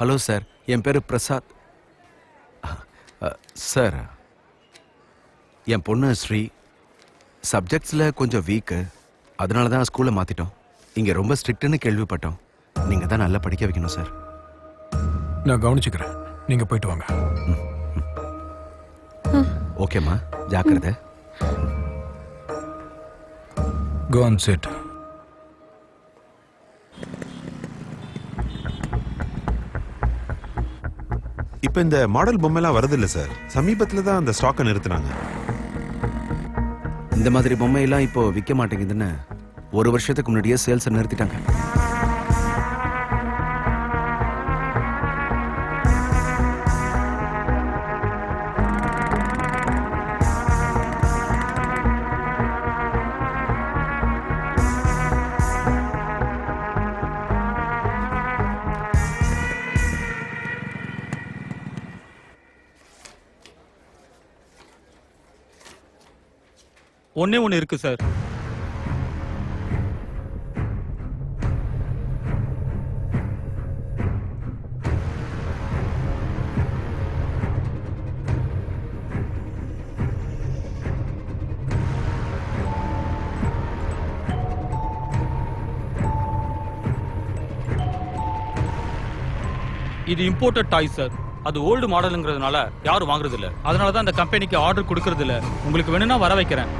Hello sir. என் பேர் Prasad. Sir என் பொண்ணு ஸ்ரீ சப்ஜெக்ட்ஸில் கொஞ்சம் வீக்கு. அதனால தான் ஸ்கூலை மாற்றிட்டோம் இங்கே ரொம்ப ஸ்ட்ரிக்ட்டுன்னு கேள்விப்பட்டோம். நீங்கள் தான் நல்லா படிக்க வைக்கணும் சார். நான் கவனிச்சுக்கிறேன். நீங்க போயிட்டு வாங்க. ஓகேம்மா. ஜாக்கிரதை. கோ அண்ட் செட் இப்போ இந்த மாடல் பொம்மைலாம் வரதில்ல இல்ல சார் சமீபத்தில் தான் அந்த ஸ்டாக்கை நிறுத்தினாங்க. இந்த மாதிரி பொம்மையெல்லாம் இப்போ விற்க மாட்டேங்குதுன்னு ஒரு வருஷத்துக்கு முன்னாடியே சேல்ஸை நிறுத்திட்டாங்க. ஒன்று இருக்கு சார். இது இம்போர்ட்டட் டாய் சார் அது ஓல்டு மாடலுங்கிறதுனால யாரும் வாங்குறது இல்லை அதனால தான் அந்த கம்பெனிக்கு ஆர்டர் கொடுக்கறது இல்ல உங்களுக்கு வேணும்னா வர வைக்கிறேன்.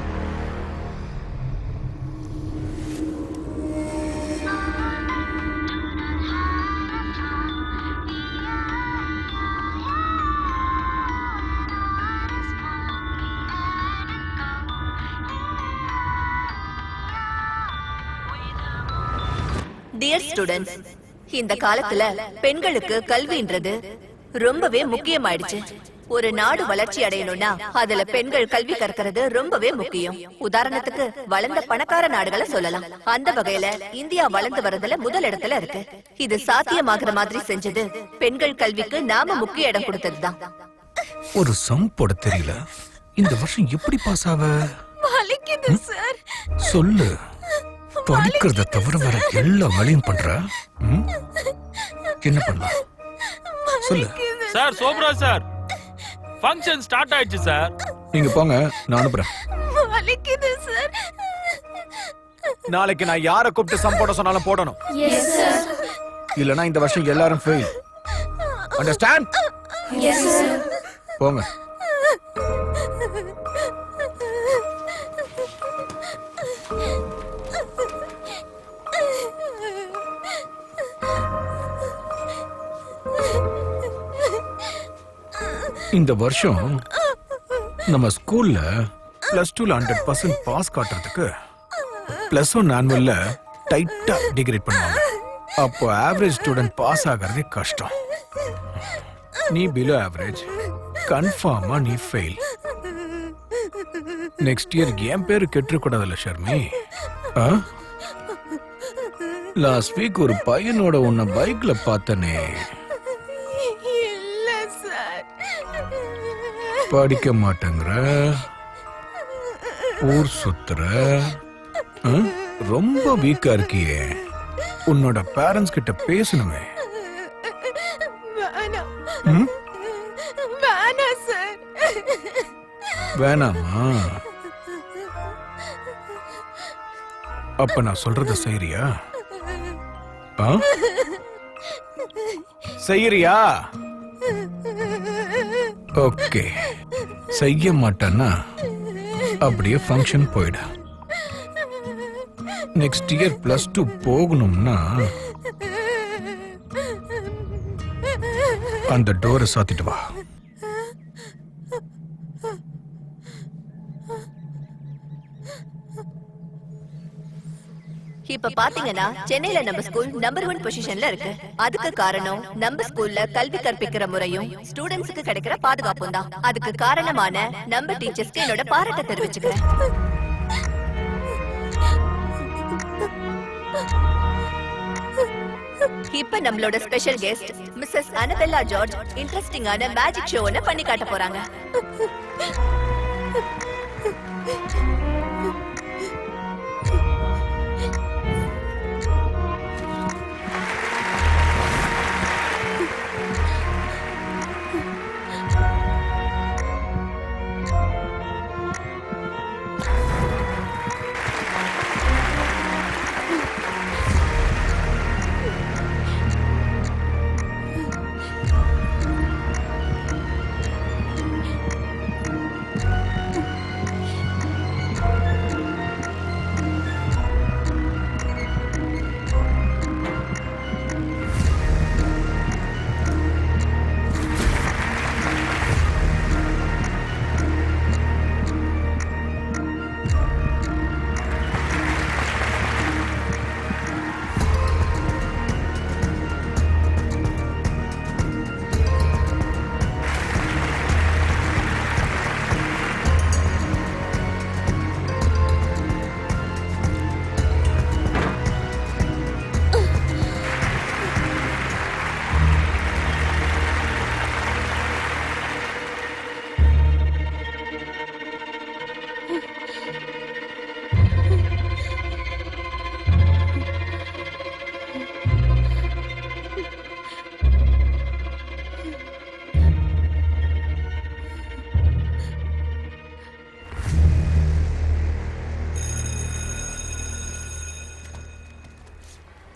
ஸ்டூடெண்ட்ஸ் இந்த காலத்துல பெண்களுக்கு கல்வின்றது ரொம்பவே முக்கியமாயிடுச்சு. ஒரு நாடு வளர்ச்சி அடையணும்னா அதுல பெண்கள் கல்வி கற்கிறது ரொம்பவே முக்கியம். உதாரணத்துக்கு வளர்ந்த பணக்கார நாடுகளை சொல்லலாம். அந்த வகையில இந்தியா வளர்ந்து வரதுல முதல் இடத்துல இருக்கு. இது சாத்தியமாகிற மாதிரி செஞ்சது பெண்கள் கல்விக்கு நாம முக்கிய இடம் கொடுத்ததுதான். ஒரு சம் போட தெரியல. இந்த வருஷம் எப்படி பாஸ் ஆவ? வலிக்குது சார் சொல்லு. படிக்கிறத தவிர வேற. எல்லா வேலையும் பண்ற? ம்? என்ன பண்ணலாம்? சொல்லு. Sir Chopra sir. Function start ஆயிடுச்சு சார். நீங்க போங்க நான் அனுப்புறேன். வலிக்குது சார். நாளைக்கு நான் யாரை கூப்பிட்டு சம் போட சொன்னாலும் போடணும். இல்லனா இந்த வருஷம் எல்லாரும் ஃபெயில் அண்டர்ஸ்டாண்ட் போங்க. இந்த வருஷம் நம்ம ஸ்கூல்ல பிளஸ் டூல ஹண்ட்ரட் பர்சன்ட் பாஸ் காட்டுறதுக்கு பிளஸ் ஒன் ஆனுவல்ல டைட்டா டிகிரேட் பண்ணுவாங்க. அப்போ ஆவரேஜ் ஸ்டூடெண்ட் பாஸ் ஆகிறதே கஷ்டம். நீ பிலோ ஆவரேஜ் கன்ஃபார்மா நீ ஃபெயில் நெக்ஸ்ட் இயர் என் பேரு கெட்டுக்கூடாதுல்ல ஷர்மி? லாஸ்ட் வீக் ஒரு பையனோட உன்னை பைக்ல பார்த்தனே. படிக்க மாட்டேங்கிற ஊர் சுத்துற? ரொம்ப வீக்கா இருக்கியே. உன்னோட பேரண்ட்ஸ் கிட்ட பேசணுமே. வேணாம். அப்ப நான் சொல்றத செய்யறியா? செய்யறியா ஓகே. செய்ய மாட்டேன்னா அப்படியே ஃபங்க்ஷன் போயிடு. நெக்ஸ்ட் இயர் பிளஸ் டூ போகணும்னா அந்த டோரை சாத்திட்டு வா. இப்ப பாத்தீங்கன்னா சென்னையில நம்ம ஸ்கூல் நம்பர் ஒன் பொசிஷன்ல இருக்கு. அதுக்கு காரணம் நம்ம ஸ்கூல்ல கல்வி கற்பிக்கிற முறையும் ஸ்டூடெண்ட்ஸுக்கு கிடைக்கிற பாதுகாப்பும் தான். அதுக்கு காரணமான நம்ம டீச்சர்ஸ்க்கு என்னோட பாராட்ட தெரிவிச்சுக்கிறேன். இப்ப நம்மளோட special guest Mrs Annabella George இன்ட்ரெஸ்டிங்கான மேஜிக் ஷோ ஒன்னு பண்ணி காட்ட போறாங்க.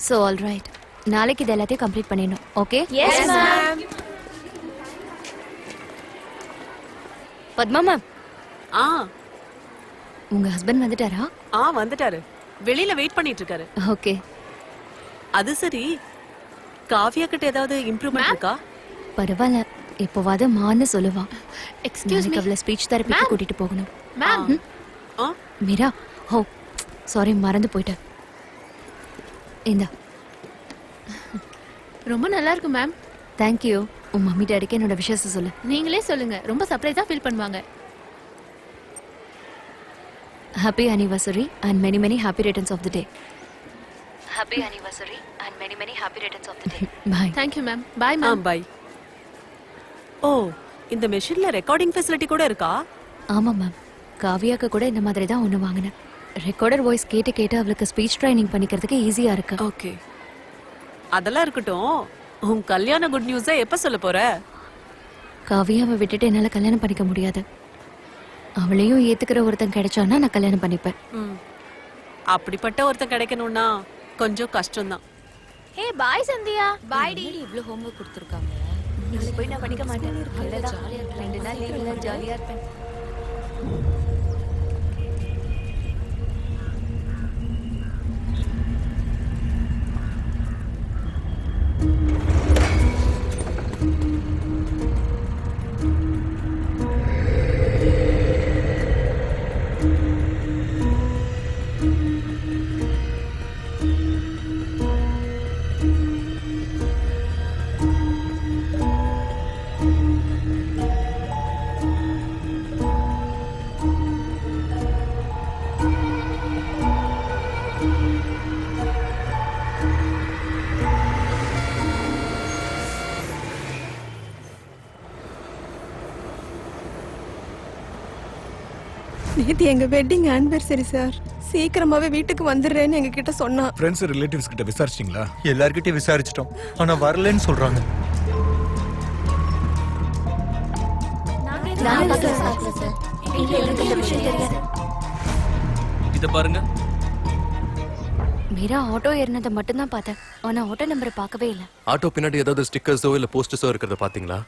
ஸோ ஆல் ரைட் நாளைக்கு இது எல்லாத்தையும் கம்ப்ளீட் பண்ணிடணும். ஓகே பத்மா மேம் ஆ. உங்க ஹஸ்பண்ட் வந்துட்டாரா? ஆ வந்துட்டாரு. வெளியில வெயிட் பண்ணிட்டு இருக்காரு ஓகே அது சரி. காவ்யா கிட்ட ஏதாவது இம்ப்ரூவ்மெண்ட் இருக்கா? பரவாயில்ல. எப்போவாது மான்னு சொல்லுவா எக்ஸ்கியூஸ் மீ அவளை ஸ்பீச் தெரப்பிக்கு கூட்டிட்டு போகணும். மேம் ஆ? மீரா ஓ சாரி மறந்து போயிட்டேன். இந்தா. ரொம்ப நல்லா இருக்கு மேம் தேங்க்யூ உன் மம்மி டேடிக்கு என்னோட விஷயத்தை சொல்லு. நீங்களே சொல்லுங்க. ரொம்ப சர்ப்ரைஸா ஃபீல் பண்ணுவாங்க. Happy anniversary and many many happy returns of the day happy anniversary and many many happy returns of the day bye thank you ma'am bye ma'am bye oh இந்த மெஷின்ல ரெக்கார்டிங் ஃபெசிலிட்டி கூட இருக்கா? ஆமாம் ma'am காவியாக்கு கூட இந்த மாதிரி தான் ஒன்று வாங்கினேன். ரெக்கார்டர் வாய்ஸ் கேட்டு கேட்டு அவளுக்கு ஸ்பீச் ட்ரைனிங் பண்ணிக்கிறதுக்கு ஈஸியாக இருக்கு. ஓகே அதெல்லாம் இருக்கட்டும். உன் கல்யாண குட் நியூஸை எப்ப சொல்ல போற? காவியாவை விட்டுட்டு என்னால் கல்யாணம் பண்ணிக்க முடியாது. அவளையும் ஏத்துக்கிற ஒருத்தன் கிடைச்சான்னா நான் கல்யாணம் பண்ணிப்பேன். ம். அப்படிப்பட்ட ஒருத்தன் கிடைக்கணும்னா கொஞ்சம் கஷ்டம்தான். Hey bye Sandhya. பாய் டி. இவ்வளோ ஹோம்ஒர்க் கொடுத்துருக்காங்க? நாளைக்கு போய் நான் படிக்க மாட்டேன். நாள் லீவ்ல ஜாலியா இருப்பேன். நேத்து எங்க வெட்டிங் ஆனிவர்சரி சார் சீக்கிரமாவே வீட்டுக்கு வந்துடுறேன்னு எங்க கிட்ட சொன்னா ஃப்ரெண்ட்ஸ் ரிலேட்டிவ்ஸ் கிட்ட விசாரிச்சிங்களா? எல்லார்கிட்டயும் விசாரிச்சிட்டோம். ஆனா வரலன்னு சொல்றாங்க. இத பாருங்க. மீரா ஆட்டோ ஏறினதை மட்டும்தான் பார்த்தேன். ஆனா ஆட்டோ நம்பரை பார்க்கவே இல்லை. ஆட்டோ பின்னாடி ஏதாவது ஸ்டிக்கர்ஸோ இல்ல போஸ்டர்ஸோ இருக்கிறத பாத்தீங்களா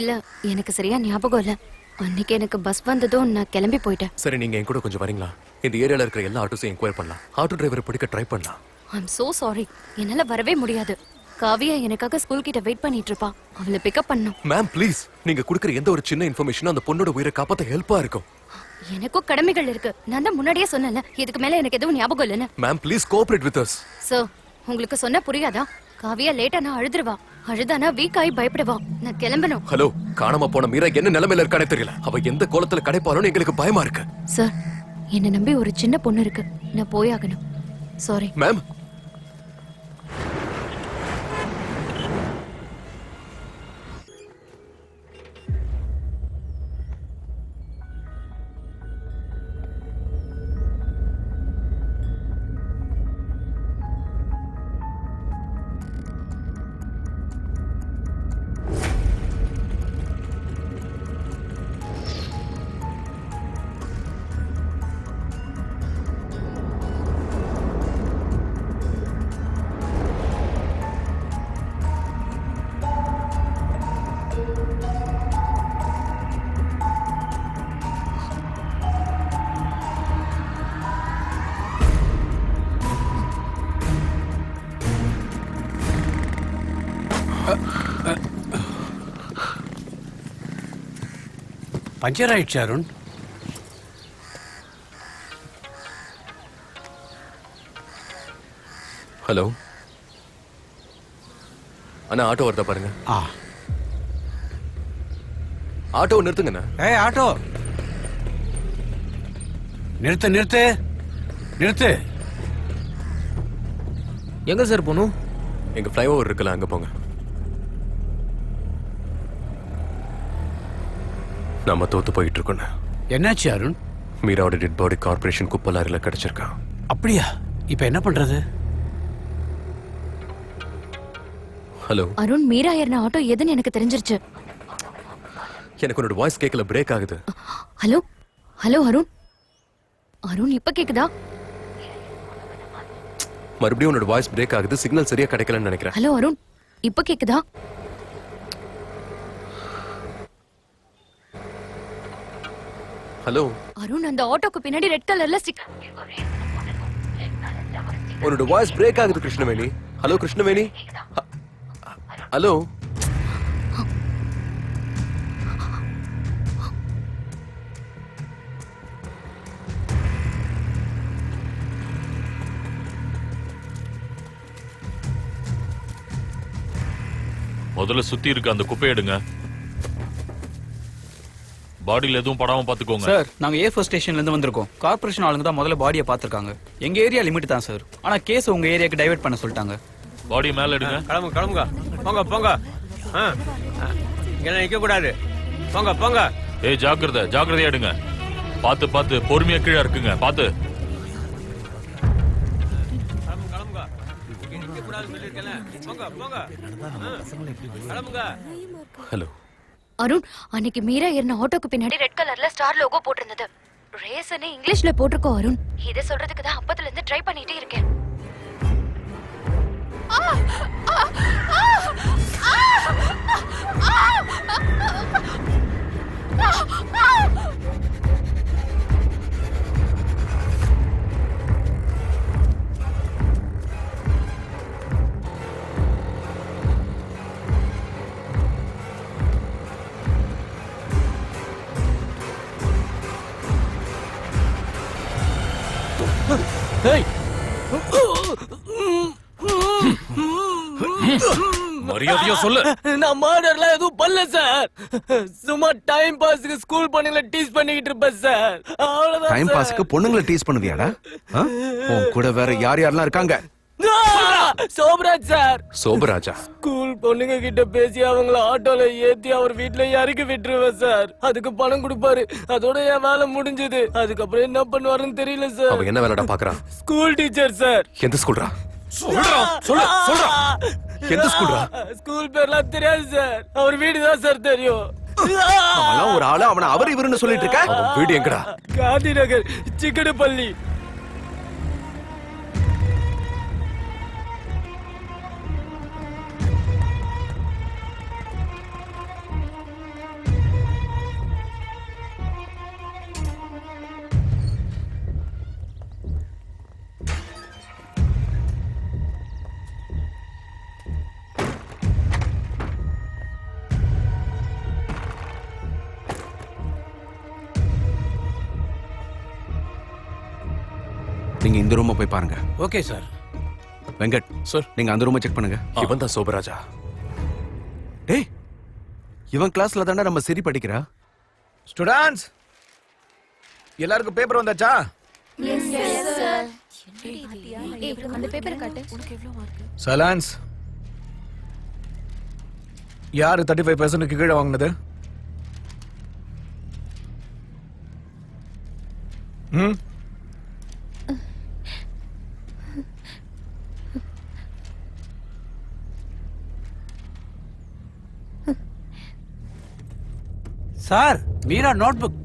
இல்ல எனக்கு சரியா ஞாபகம் இல்ல. அன்னைக்கு எனக்கு பஸ் வந்ததும் நான் கிளம்பி போயிட்டேன். சரி நீங்க என் கூட கொஞ்சம் வரீங்களா? இந்த ஏரியால இருக்கிற எல்லா ஆட்டோஸையும் என்கொயர் பண்ணலாம். ஆட்டோ டிரைவரை பிடிக்க ட்ரை பண்ணலாம். ஐம் சோ சாரி என்னால வரவே முடியாது. காவியா எனக்காக ஸ்கூல் கிட்ட வெயிட் பண்ணிட்டு இருப்பா. அவளை பிக்கப் பண்ணும். மேம் ப்ளீஸ் நீங்க கொடுக்குற எந்த ஒரு சின்ன இன்ஃபர்மேஷனும் அந்த பொண்ணோட உயிரை காப்பாத்த ஹெல்ப்பா இருக்கும். எனக்கும் கடமைகள் இருக்கு. நான் தான் முன்னாடியே சொன்னேன்ல இதுக்கு மேல எனக்கு எதுவும் ஞாபகம் இல்லைன்னு. Ma'am please cooperate with us sir உங்களுக்கு சொன்னா புரியாதா? காவியா லேட்டா நான் அழுதுருவா. அழுதானா வீக் ஆகி பயப்படுவா? நான் கிளம்பணும். ஹலோ காணாம போன மீரா என்ன நிலைமையில இருக்கானே தெரியல. அவ எந்த கோலத்துல கிடைப்பாலும் எங்களுக்கு பயமா இருக்கு. சார் என்னை நம்பி ஒரு சின்ன பொண்ணு இருக்கு. நான் போயாகணும் சாரி மேம் பஞ்சர் ஆயிடுச்சு அருண். ஹலோ. அண்ணா ஆட்டோ வருதா பாருங்க. ஆ. ஆட்டோ நிறுத்துங்கண்ணா ஏய் ஆட்டோ. நிறுத்து நிறுத்து. நிறுத்து. எங்க சார் போகணும்? எங்க ஃப்ளைஓவர் இருக்குல்ல அங்க போங்க. நம்ம தோத்து போயிட்டு இருக்கோண்ணா என்னாச்சு அருண்? மீராவோட டெட் பாடி கார்பரேஷன் குப்பை லாரியில் கிடைச்சிருக்கான் அப்படியா? இப்ப என்ன பண்றது? ஹலோ அருண் மீரா ஏறின ஆட்டோ எதுன்னு எனக்கு தெரிஞ்சிருச்சு. எனக்கு உன்னோட வாய்ஸ் கேட்கல பிரேக் ஆகுது. Hello hello Arun? அருண் இப்ப கேக்குதா? மறுபடியும் உன்னோட வாய்ஸ் பிரேக் ஆகுது சிக்னல் சரியா கிடைக்கலன்னு நினைக்கிறேன். ஹலோ அருண்? இப்ப கேக்குதா? ஹலோ. அருண் அந்த ஆட்டோக்கு பின்னாடி ரெட் கலர்ல ஸ்டிக் உன்னோட வாய்ஸ் பிரேக் ஆகுது கிருஷ்ணவேணி. ஹலோ கிருஷ்ணவேணி? ஹலோ முதல்ல சுத்தி இருக்க அந்த குப்பையை எடுங்க. பாடியில எதுவும் படாம பாத்துக்கோங்க சார் நாங்க ஏ ஃபோர் ஸ்டேஷன்ல இருந்து வந்திருக்கோம். கார்ப்பரேஷன் ஆளுங்க தான் முதல்ல பாடியை பார்த்திருக்காங்க. எங்க ஏரியா லிமிட் தான் சார் ஆனா கேஸ் உங்க ஏரியாக்கு டைவர்ட் பண்ண சொல்லிட்டாங்க. பாடி மேல எடுங்க. கிளம்பு கிளம்புங்க. போங்க போங்க. இங்க நிக்க கூடாது போங்க போங்க. ஏய் ஜாக்கிரதை ஜாக்கிரதையா எடுங்க. பாத்து பாத்து பொறுமையா கீழே இருக்குங்க பாத்து கிளம்புங்க. கிளம்புங்க. ஹலோ. அருண் அன்னைக்கு மீரா ஏறின ஆட்டோக்கு பின்னாடி ரெட் கலர்ல ஸ்டார் லோகோ போட்டிருந்தது. ரேசனே இங்கிலீஷ்ல போட்டிருக்கோம் அருண். இதை சொல்றதுக்கு தான் அப்பத்துல இருந்து ட்ரை பண்ணிட்டே இருக்கேன். மரியாதையா சொல்லு. நான் மர்டர்லாம் எதுவும் பண்ணல சார் சும்மா டைம் பாஸ்க்கு ஸ்கூல் பண்ணல டீஸ் பண்ணிக்கிட்டு இருப்பேன் சார் அவ்வளவுதான் டைம் பாஸ்க்கு பொண்ணுங்களை டீஸ் பண்ணுவியாடா? உன் கூட வேற யார் யாரெல்லாம் இருக்காங்க? சோப்ராஜ் சார் சோபராஜா ஸ்கூல் பொண்ணுங்க கிட்ட பேசி அவங்கள ஆட்டோல ஏத்தி அவர் வீட்ல இறக்கி விட்டுருவேன் சார். அதுக்கு பணம் கொடுப்பாரு. அதோட என் வேலை முடிஞ்சது. அதுக்கப்புறம் என்ன பண்ணுவாருன்னு தெரியல சார். அவன் என்ன வேலைடா பாக்குறான்? School teacher sir. எந்த ஸ்கூல்ரா? சொல்றா சொல்லு, சொல்றா. எந்த ஸ்கூல்ரா? ஸ்கூல் பேர்லாம் தெரியாது சார். அவர் வீடு தான் சார் தெரியும். ஒரு ஆளு அவனை அவர் இவருன்னு சொல்லிட்டு இருக்க? வீடு எங்கடா? காந்தி நகர் சிக்கனப்பள்ளி. நீங்க இந்த ரூமை போய் பாருங்க. Okay sir. வெங்கட் சார். நீங்க அந்த ரூமை செக் பண்ணுங்க. இவன் தான் சோபராஜா. டேய் இவன் கிளாஸ்ல தானே நம்ம சரி படிக்கிறா. ஸ்டூடண்ட்ஸ் எல்லாருக்கும் பேப்பர் வந்தாச்சா? அந்த பேப்பரை காட்டு. சலான்ஸ் யாரு தேர்ட்டி ஃபைவ் பர்சன்ட்க்கு கீழே வாங்கினது? ம்? Sir Meera notebook.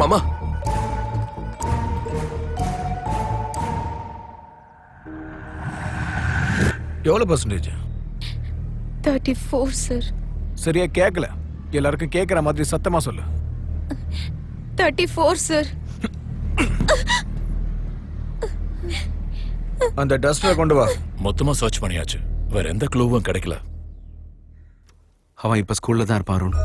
மாமா. எவ்வளோ பர்சன்டேஜ் தேர்ட்டி ஃபோர் சார் சரியா கேட்கல எல்லாருக்கும் கேட்குற மாதிரி சத்தமா சொல்லு. தேர்ட்டி ஃபோர் சார் அந்த டஸ்டரை கொண்டு வா. மொத்தமா சர்ச் பண்ணியாச்சு. வேற எந்த க்ளூவும் கிடைக்கல. அவன் இப்ப ஸ்கூல்ல தான் இருப்பான் அருண்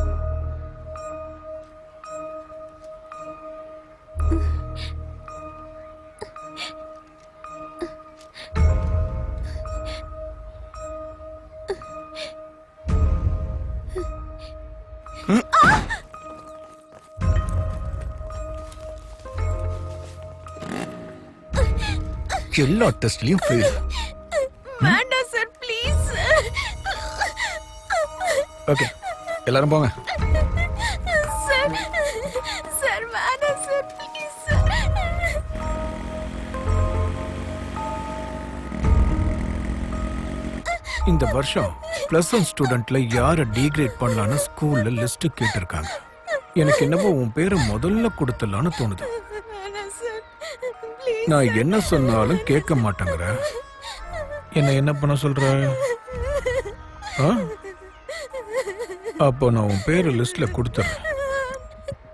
எல்லா டெஸ்ட்லயும் ஃபெயில் வேண்டாம் சார் ப்ளீஸ் ஓகே எல்லாரும் போங்க. சார் சார் வேண்டாம் சார் ப்ளீஸ் சார் இந்த வருஷம் பிளஸ் ஒன் ஸ்டூடெண்ட்ல யாரை டீக்ரேட் பண்ணலான்னு ஸ்கூல்ல லிஸ்ட் கேட்டிருக்காங்க. எனக்கு என்னவோ உன் பேரை முதல்ல கொடுத்துடலான்னு தோணுது. நான் என்ன சொன்னாலும் கேட்க மாட்டேங்கிற. என்ன என்ன பண்ண சொல்ற? ஆ? அப்போ நான் உன் பேரு லிஸ்ட்ல கொடுத்துறேன்.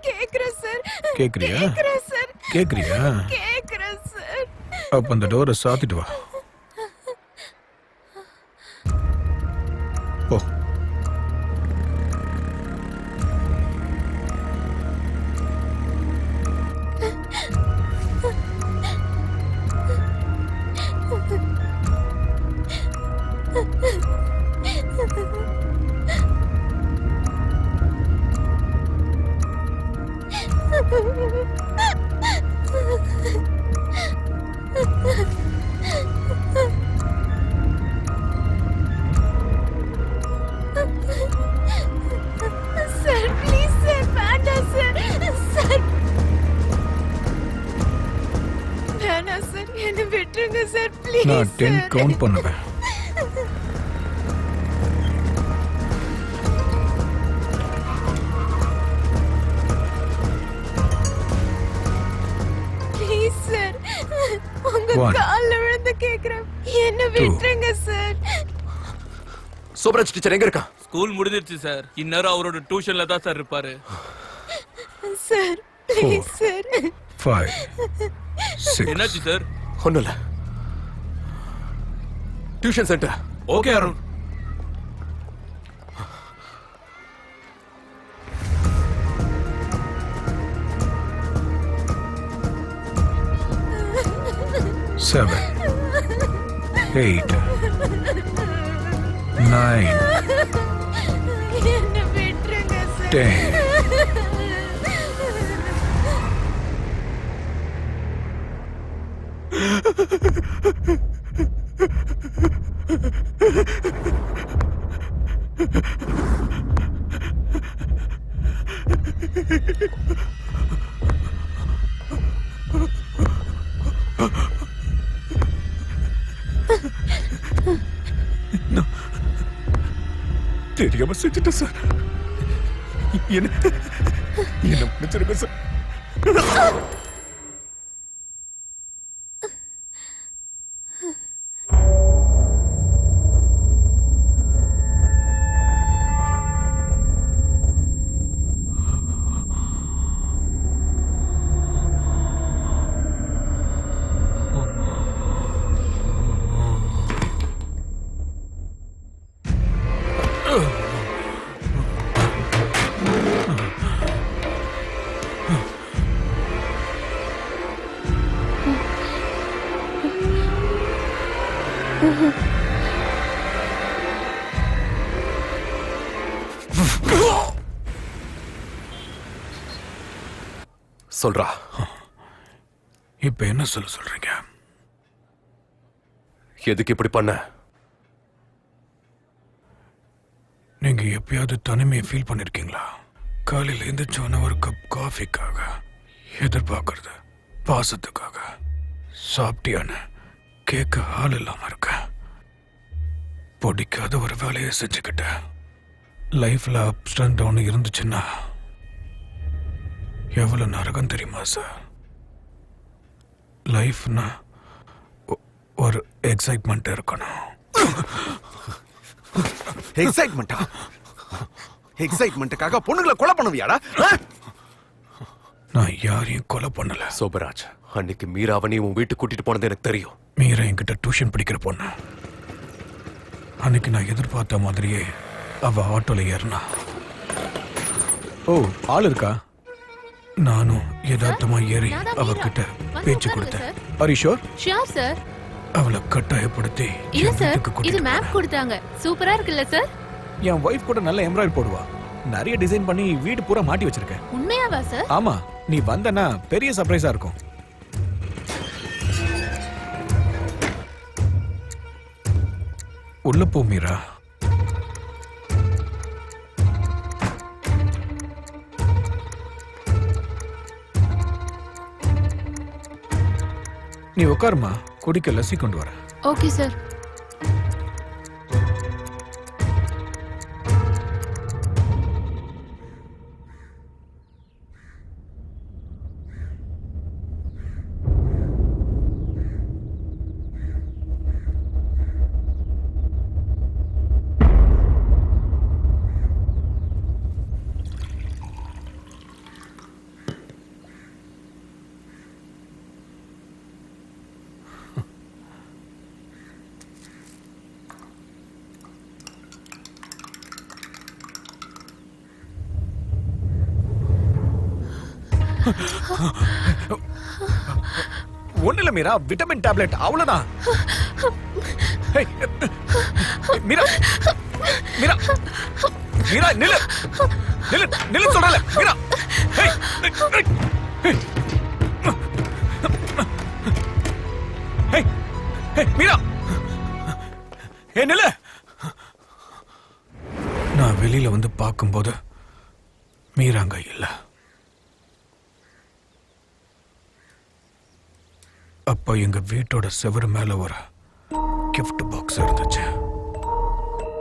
கேக்குறேன் சார். கேக்குறியா? கேக்குறேன் சார். கேக்குறியா? கேக்குறேன் சார். அப்ப அந்த டோரை சாத்திட்டு வா. வேணாம் சார் என்ன விட்டுருங்க சார் ப்ளீஸ் நான் டென் கவுண்ட் பண்ணுவேன். ப்ளீஸ் சார் உங்க One. கால்ல விழுந்து கேக்குறேன். என்ன விட்டுருங்க சார். சோபராஜ் டீச்சர் எங்க இருக்கா ஸ்கூல் முடிஞ்சிருச்சு சார். இந்நேரம் அவரோட டியூஷன்ல தான் சார் இருப்பாரு. Sir please sir. ஃபைவ் என்னாச்சு சார் ஒண்ணும் இல்ல tuition centre okay Arun seven, eight, nine, ten. செஞ்சுட்டேன் சார். என்ன? என்ன மன்னிச்சிருங்க சார்? சொல்றா. இப்ப என்ன சொல்ல சொல்றீங்க? எதுக்கு இப்படி பண்ண? நீங்க எப்பயாவது தனிமையை ஃபீல் பண்ணிருக்கீங்களா? காலையில எந்திரிச்சோன ஒரு கப் காஃபிக்காக எதிர்பார்க்கறது பாசத்துக்காக சாப்பிட்டியான்னு கேட்க ஆள் இல்லாம இருக்க. பிடிக்காத ஒரு வேலையை செஞ்சுக்கிட்டேன் லைஃப்ல அப்ஸ் அண்ட் டவுன் இருந்துச்சுன்னா எவ்வளவு நரகம் தெரியுமா சார்? லைஃப்னா ஒரு எக்ஸைட்மெண்ட் இருக்கணும். எக்ஸைட்மெண்டா எக்ஸைட்மெண்ட்டுக்காக பொண்ணுங்களை கொலை பண்ணுவியாடா? ஆ? நான் நான் யாரையும் கொலை பண்ணல. சோபராஜ் அன்னைக்கு மீராவை நீ உன் வீட்டுக்கு கூட்டிட்டு போனது எனக்கு தெரியும். மீரா என்கிட்ட டியூஷன் படிக்கிற பொண்ணு. அன்னைக்கு நான் எதிர்பார்த்த மாதிரியே அவ ஆட்டோல ஏறினா. ஓ ஆள் இருக்கா? நானும் யதார்த்தமா ஏறி அவகிட்ட பேச்சு கொடுத்தேன். ஹரிஷோர் ஷியோர் சார் அவளை கட்டாயப்படுத்தி இல்ல சார் இது மேப் கொடுத்தாங்க. சூப்பரா இருக்குல்ல சார்? என் ஒய்ஃப் கூட நல்ல எம்ப்ராய்டரி போடுவா. நிறைய டிசைன் பண்ணி வீடு பூரா மாட்டி வச்சிருக்கேன். உண்மையாவா சார் ஆமா நீ வந்தனா பெரிய சர்ப்ரைஸா இருக்கும். உள்ள போ மீரா. நீ உட்காருமா குடிக்க லஸ்ஸி கொண்டு வர. Okay sir. Meera vitamin tablet அவ்வளவுதான். ஹேய், மீரா மீரா மீரா நில்லு நில்லு நில்லு சொல்றல Meera. Hey, hey, hey. Hey, Meera. ஏ நில்லு. நான் வெளியில வந்து பார்க்கும்போது மீரா இல்லை. அப்ப எங்க வீட்டோட செவரு மேல ஒரு gift பாக்ஸ் இருந்துச்சு.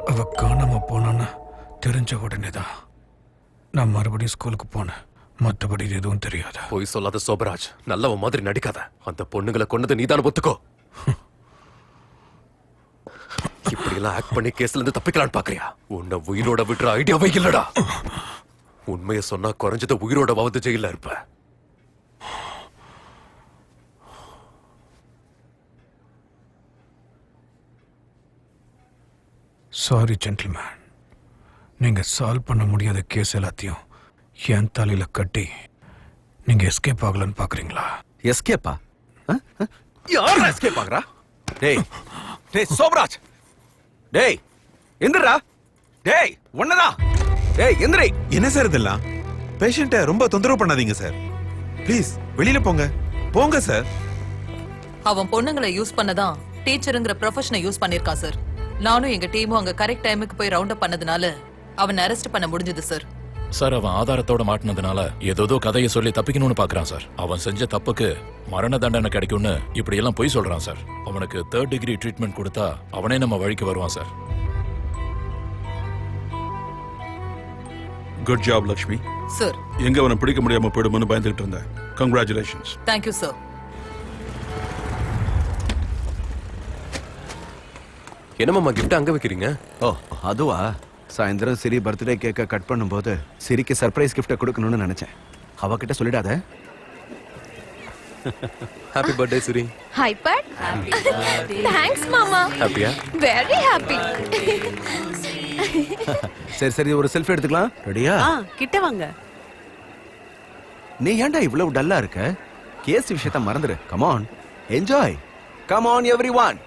அவ காணாம போனான்னு தெரிஞ்ச உடனே தான் நான் மறுபடியும் ஸ்கூலுக்கு போனேன். மற்றபடி எதுவும் தெரியாது. பொய் சொல்லாத சோபராஜ். நல்லவன் மாதிரி நடிக்காத. அந்த பொண்ணுங்களை கொன்னது நீதான ஒத்துக்கோ. இப்படி எல்லாம் ஆக்ட் பண்ணி கேஸ்ல இருந்து தப்பிக்கலாம்னு பாக்குறியா? உன்னை உயிரோட விட்டுற ஐடியாவே இல்லடா. உண்மையை சொன்னா குறைஞ்சது உயிரோடவாவது ஜெயில இருப்ப. சாரி ஜென்டில்மேன் நீங்க சால்வ் பண்ண முடியாத கேஸ் எல்லாத்தையும் என் தலையில கட்டி நீங்க எஸ்கேப் ஆகலன்னு பாக்குறீங்களா? எஸ்கேப்பா யார் எஸ்கேப் ஆகுறா? டேய் டேய் சோபராஜ் டேய் எந்திரா டேய் ஒன்னதா டேய் எந்திரி! என்ன சார் இதெல்லாம்? பேஷண்ட்டை ரொம்ப தொந்தரவு பண்ணாதீங்க சார். ப்ளீஸ் வெளியில போங்க. போங்க சார். அவன் பொண்ணுங்களை யூஸ் பண்ணதான் டீச்சருங்கிற ப்ரொஃபஷனை யூஸ் பண்ணிருக்கான் சார். நானும் எங்க டீமும் அங்க கரெக்ட் டைமுக்கு போய் ரவுண்ட் அப் பண்ணதுனால அவன் அரெஸ்ட் பண்ண முடிஞ்சது சார் சார் அவன் ஆதாரத்தோட மாட்டினதுனால ஏதோதோ கதையை சொல்லி தப்பிக்கணும்னு பாக்குறான் சார் அவன் செஞ்ச தப்புக்கு மரண தண்டனை கிடைக்கும்னு இப்படி எல்லாம் பொய் சொல்றான் சார் அவனுக்கு தேர்ட் டிகிரி ட்ரீட்மெண்ட் கொடுத்தா அவனே நம்ம வழிக்கு வருவான் sir good job Lakshmi sir எங்க அவனை பிடிக்க முடியாம போயிடுமோன்னு பயந்துகிட்டு இருந்தேன். கங்க்ராச்சுலேஷன்ஸ் தேங்க்யூ சார் என்னமாமா கிஃப்ட் அங்க வைக்கிறீங்க? ஓ அதுவா? சாயந்தரம் சிரி பர்த்டே கேக்க கட் பண்ணும்போது சிரிக்கு சர்ப்ரைஸ் கிஃப்ட்டை கொடுக்கணும்னு நினைச்சேன். அவகிட்ட சொல்லிடாத. Happy birthday Siri. Hyper thanks மாமா ஹாப்பியா வெரி ஹாப்பி சரி சரி ஒரு செல்ஃபி எடுத்துக்கலாம். ரெடியா கிட்ட வாங்க. நீ ஏன்டா இவ்வளவு டல்லா இருக்க? கேஸ் விஷயத்த மறந்துடு come on enjoy come on everyone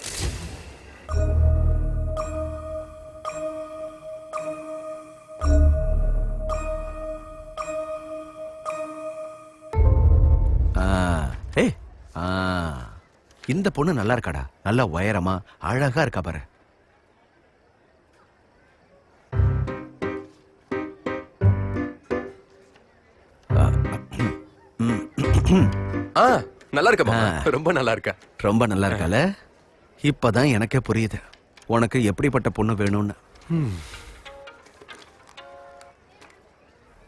இந்த பொண்ணு நல்லா இருக்காடா. நல்லா உயரமா அழகா இருக்கா பாரு. ஆ நல்லா இருக்கமா ரொம்ப நல்லா இருக்க ரொம்ப நல்லா இருக்கால இப்பதான் எனக்கே புரியுது. உனக்கு எப்படிப்பட்ட பொண்ணு வேணும்னு.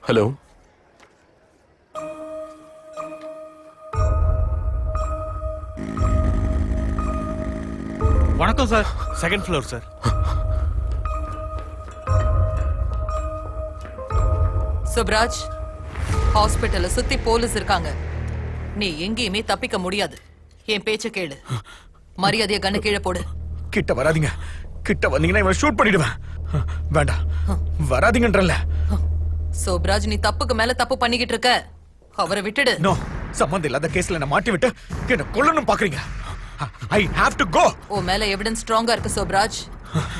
ஹலோ. வணக்கம் sir. Second floor sir Subraj ஹாஸ்பிட்டல்ல சுத்தி போலீஸ் இருக்காங்க. நீ எங்கேயுமே தப்பிக்க முடியாது. என் பேச்ச கேளு. மரியாதைய கண்ணு கீழே போடு. கிட்ட வராதீங்க. கிட்ட வந்தீங்கன்னா இவன் ஷூட் பண்ணிடுவேன். வேண்டாம். வராதீங்கன்றல சோப்ராஜ் நீ தப்புக்கு மேல தப்பு பண்ணிக்கிட்டு இருக்க. அவரை விட்டுடு. நோ சம்பந்தம் இல்லாத கேஸ்ல என்ன மாட்டி விட்டு என்ன கொல்லணும் பாக்குறீங்க. ஐ ஹாவ் டு கோ உன் மேல எவிடன்ஸ் ஸ்ட்ராங்கா இருக்கு சோப்ராஜ்.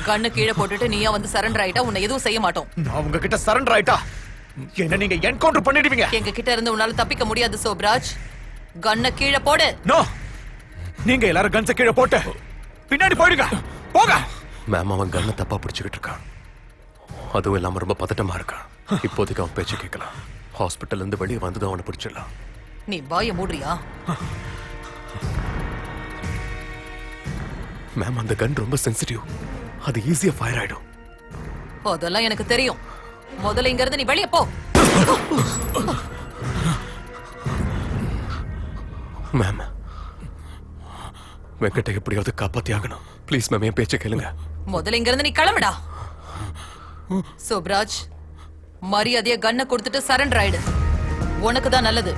கண்ணு கீழே போட்டுட்டு நீயா வந்து சரண்டர் ஆயிட்டா உன்னை எதுவும் செய்ய மாட்டோம். நான் உங்ககிட்ட சரண்டர் ஆயிட்டா? என்ன நீங்க என்கவுண்டர் பண்ணிடுவீங்க? எங்க கிட்ட இருந்து உன்னால தப்பிக்க முடியாது சோப்ராஜ். கண்ணை கீழே போடு. நோ நீங்க எல்லாரும் கன்ஸ கீழே போட்டு பின்னாடி போயிடுங்க. போங்க. மேம் அவன் கண்ணை தப்பா பிடிச்சுக்கிட்டு இருக்கான். அதுவும் இல்லாம ரொம்ப பதட்டமா இருக்கான். இப்போதைக்கு அவன் பேச்சு கேட்கலாம். ஹாஸ்பிட்டல்ல இருந்து வெளியே வந்ததும் அவனை பிடிச்சிடலாம். நீ வாய மூடுறியா? மேம் அந்த கன் ரொம்ப சென்சிட்டிவ் அது ஈஸியா ஃபயர் ஆயிடும். அதெல்லாம் எனக்கு தெரியும். முதல்ல இங்க இருந்து நீ வெளியே போ. மேம் வெங்கட்டை எப்படியாவது காப்பாத்தி ஆகணும். ப்ளீஸ் மேம் என் பேச்சை கேளுங்க. முதல்ல இங்க இருந்து நீ கிளம்புடா. சோப்ராஜ் மரியாதைய கண்ணை கொடுத்துட்டு சரண்டர் ஆயிடு. உனக்கு தான் நல்லது.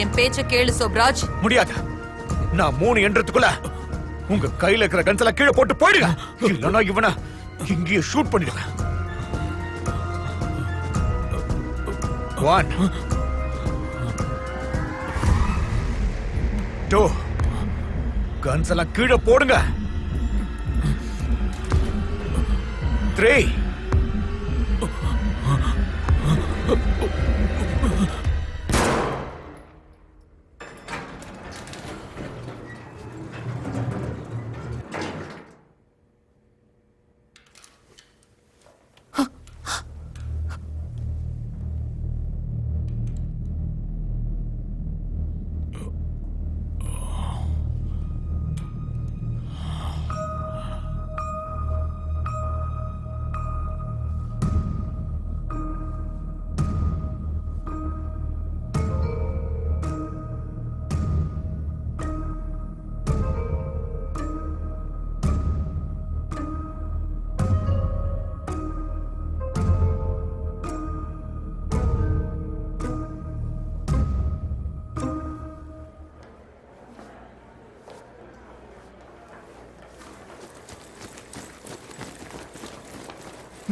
என் பேச்ச கேளு சோப்ராஜ். முடியாது? நான் மூணு என்றதுக்குள்ள உங்க கையில இருக்கிற கன்சல கீழே போட்டு போயிடுங்க. இல்லைன்னா இவனை இங்கேயே ஷூட் பண்ணிடுவேன். ஒன் டூ கன்ஸ் எல்லாம் கீழே போடுங்க. த்ரீ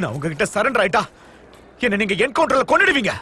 நான் உங்ககிட்ட சரண்டர் ஆயிட்டா? என்ன நீங்க என்கவுண்டர்ல கொண்டுடுவீங்க